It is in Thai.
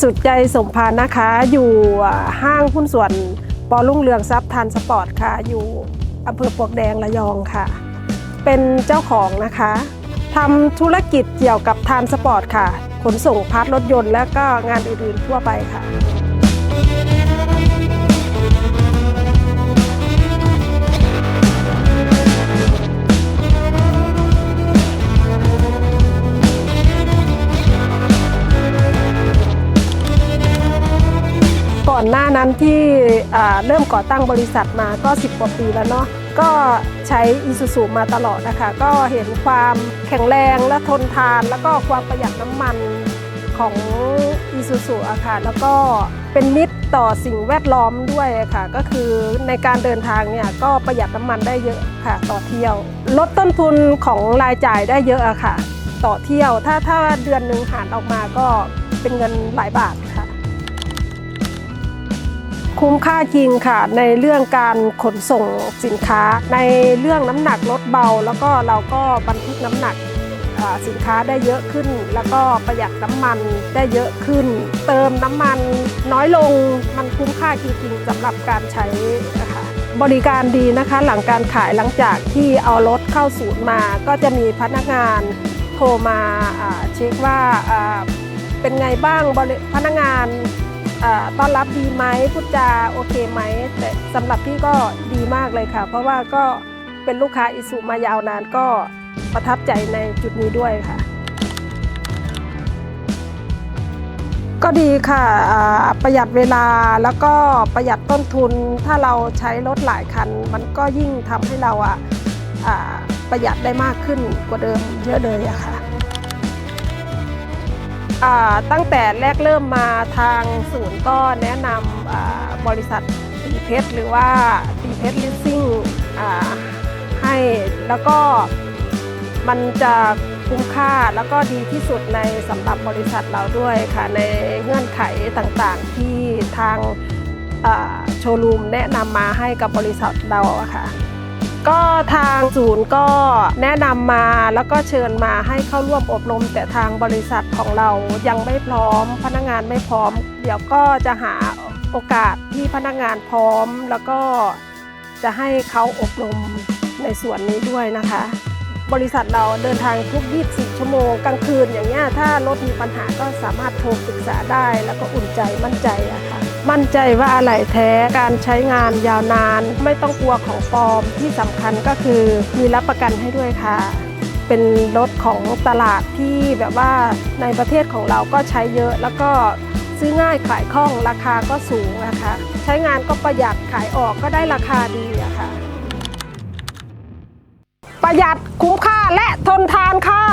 สุดใจสมพานนะคะ อยู่ห้างหุ้นส่วนปอลุ่งเรืองทรัพย์ทันสปอร์ตค่ะ อยู่อำเภอปวกแดงระยองค่ะ เป็นเจ้าของนะคะทำธุรกิจเกี่ยวกับทานสปอร์ตค่ะ ขนส่งพาร์ทรถยนต์และก็งานอื่นๆทั่วไปค่ะ ก่อนหน้านั้นที่เริ่มก่อตั้งบริษัทมาก็ 10 กว่าปีแล้วเนาะก็ใช้อีซูซูมาตลอดนะคะ ก็เห็นความแข็งแรงและทนทาน แล้วก็ความประหยัดน้ำมันของอีซูซูอะค่ะแล้วก็เป็นมิตรต่อสิ่งแวดล้อมด้วยะค่ะ ก็คือในการเดินทางเนี่ยก็ประหยัดน้ำมันได้เยอะค่ะ ต่อเที่ยว ลดต้นทุนของรายจ่ายได้เยอะอะค่ะ ต่อเที่ยวถ้าถ้าเดือนหนึ่งหารออกมาก็เป็นเงินหลายบาทค่ะ คุ้มค่าจริงค่ะ ในเรื่องการขนส่งสินค้า ในเรื่องน้ำหนักลดเบา แล้วก็เราก็บรรทุกน้ำหนักสินค้าได้เยอะขึ้น แล้วก็ประหยัดน้ำมันได้เยอะขึ้น เติมน้ำมันน้อยลงมันคุ้มค่าจริงๆสำหรับการใช้นะคะบริการดีนะคะหลังการขายหลังจากที่เอารถเข้าศูนย์มา ก็จะมีพนักงานโทรมาเช็คว่าเป็นไงบ้างพนักงาน ต้อนรับดีไหมพูดจาโอเคไหมแต่สำหรับพี่ก็ดีมากเลยค่ะ เพราะว่าก็เป็นลูกค้าอิสุมายาวนานก็ประทับใจในจุดนี้ด้วยค่ะ ก็ดีค่ะประหยัดเวลาแล้วก็ประหยัดต้นทุนถ้าเราใช้รถหลายคัน มันก็ยิ่งทำให้เราอะประหยัดได้มากขึ้นกว่าเดิมเยอะเลยอะค่ะ ตั้งแต่แรกเริ่มมาทางศูนย์ก็แนะนำบริษัทตีเพชรหรือว่าตีเพชรลิสซิ่งให้แล้วก็มันจะคุ้มค่าแล้วก็ดีที่สุดในสำหรับบริษัทเราด้วยค่ะในเงื่อนไขต่างๆที่ทางโชว์รูมแนะนำมาให้กับบริษัทเราอะค่ะ ก็ทางศูนย์ก็แนะนำมาแล้วก็เชิญมาให้เข้าร่วมอบรม แต่ทางบริษัทของเรายังไม่พร้อม พนักงานไม่พร้อม เดี๋ยวก็จะหาโอกาสที่พนักงานพร้อม แล้วก็จะให้เขาอบรมในส่วนนี้ด้วยนะคะ บริษัทเราเดินทางทุก 24 ชั่วโมงกลางคืนอย่างเงี้ยถ้ารถมีปัญหาก็สามารถโทรปรึกษาได้ แล้วก็อุ่นใจมั่นใจอะค่ะ มั่นใจว่าอะไหล่แท้การใช้งานยาวนาน ไม่ต้องกลัวของปลอมที่สำคัญก็คือมีรับประกันให้ด้วยค่ะ เป็นรถของตลาดที่แบบว่าในประเทศของเราก็ใช้เยอะแล้วก็ซื้อง่ายขายคล่องราคาก็สูงนะคะใช้งานก็ประหยัดขายออกก็ได้ราคาดีอะค่ะ ประหยัดคุ้มค่าและทนทานค่ะ